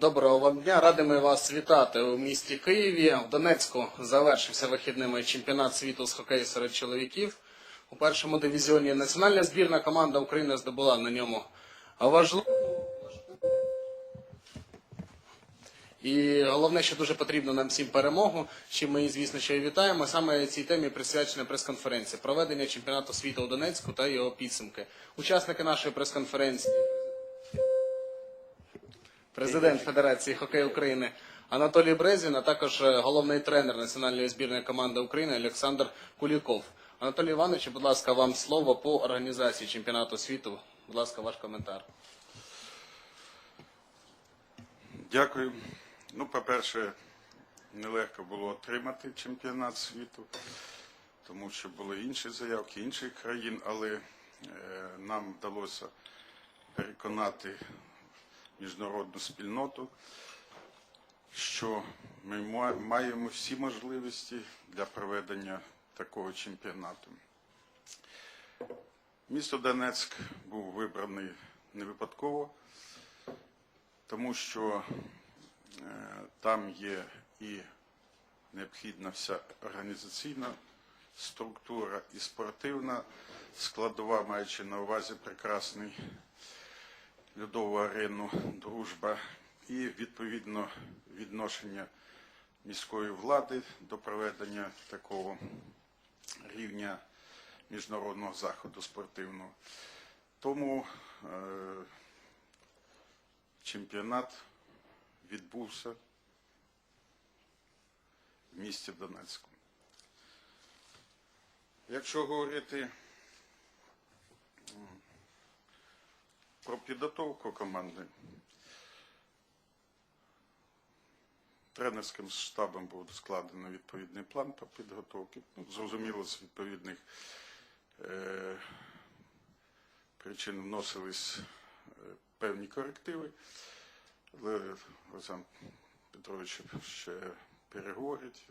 Доброго вам дня. Радими вас вітати у місті Києві. В Донецьку завершився вихідними чемпіонат світу з хокею серед чоловіків. У першому дивізіоні національна збірна команда України здобула на ньому важливу. І головне, що дуже потрібно нам всім перемогу, чим ми звісно, що і вітаємо. Саме цій темі присвячена прес-конференція проведення чемпіонату світу у Донецьку та його підсумки. Учасники нашої прес-конференції президент Федерації хокею України Анатолій Брезін, а також е, головний тренер національної збірної команди України Олександр Куліков. Анатолій Іванович, будь ласка, вам слово по організації чемпіонату світу. Будь ласка, ваш коментар. Дякую. Ну, по-перше, нелегко було отримати чемпіонат світу, тому що були інші заявки інших країн, але е, нам вдалося переконати міжнародну спільноту, що ми маємо всі можливості для проведення такого чемпіонату. Місто Донецьк був вибраний не випадково тому що е, там є і необхідна вся організаційна структура і спортивна складова, маючи на увазі прекрасний льодову арену дружба і відповідно відношення міської влади до проведення такого рівня міжнародного заходу спортивного. Тому е, чемпіонат відбувся в місті Донецьку. Якщо говорити про підготовку команди, тренерським штабом був складено відповідний план по підготовці. Ну, зрозуміло, з відповідних е, причин вносились е, певні корективи. Але Олександр Петрович ще переговорить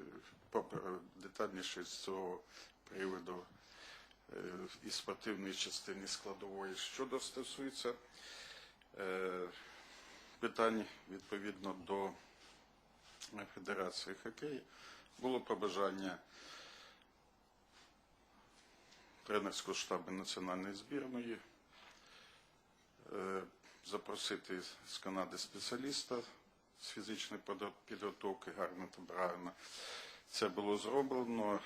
е, детальніше з цього приводу і спортивної частини складової. Щодо стосується е, питань відповідно до Федерації хокею, було побажання тренерського штабу національної збірної е, запросити з Канади спеціаліста з фізичної підготовки Гарнета Брайана. Це було зроблено,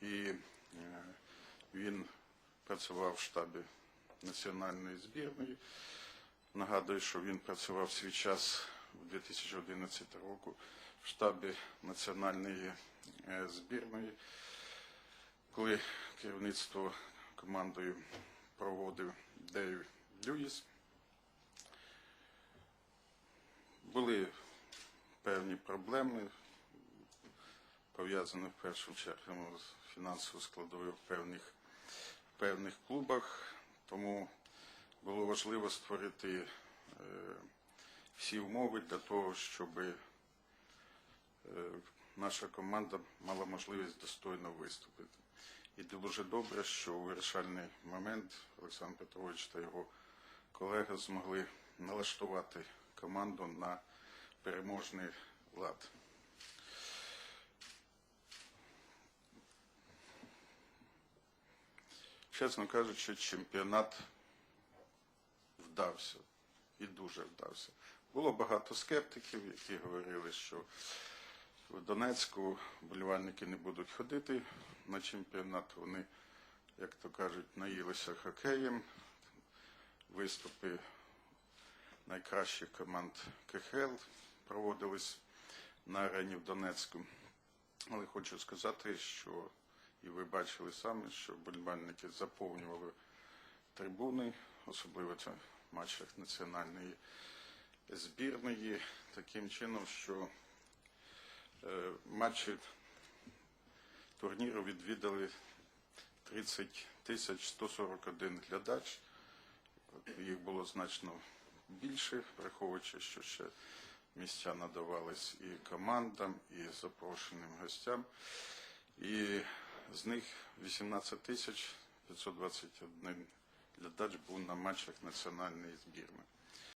і е, він працював в штабі національної збірної. Нагадую, що він працював свій час у 2011 року в штабі національної е, збірної, коли керівництво командою проводив Дейв Льюіс. Були певні проблеми, пов'язані в першу чергу з фінансовою складовою певних, в певних клубах, тому було важливо створити е, всі умови для того, щоб е, наша команда мала можливість достойно виступити. І дуже добре, що у вирішальний момент Олександр Петрович та його колеги змогли налаштувати команду на переможний лад. Чесно кажучи, чемпіонат вдався і дуже вдався. Було багато скептиків, які говорили, що в Донецьку болівальники не будуть ходити на чемпіонат. Вони, як то кажуть, наїлися хокеєм. Виступи найкращих команд КХЛ проводились на арені в Донецьку. Але хочу сказати, що і ви бачили самі, що болівальники заповнювали трибуни, особливо це в матчах національної збірної, таким чином, що е, матчі турніру відвідали 30 тисяч 141 глядач. Їх було значно більше, враховуючи, що ще місця надавались і командам, і запрошеним гостям. І з них 18 тисяч 521 глядач був на матчах національної збірної.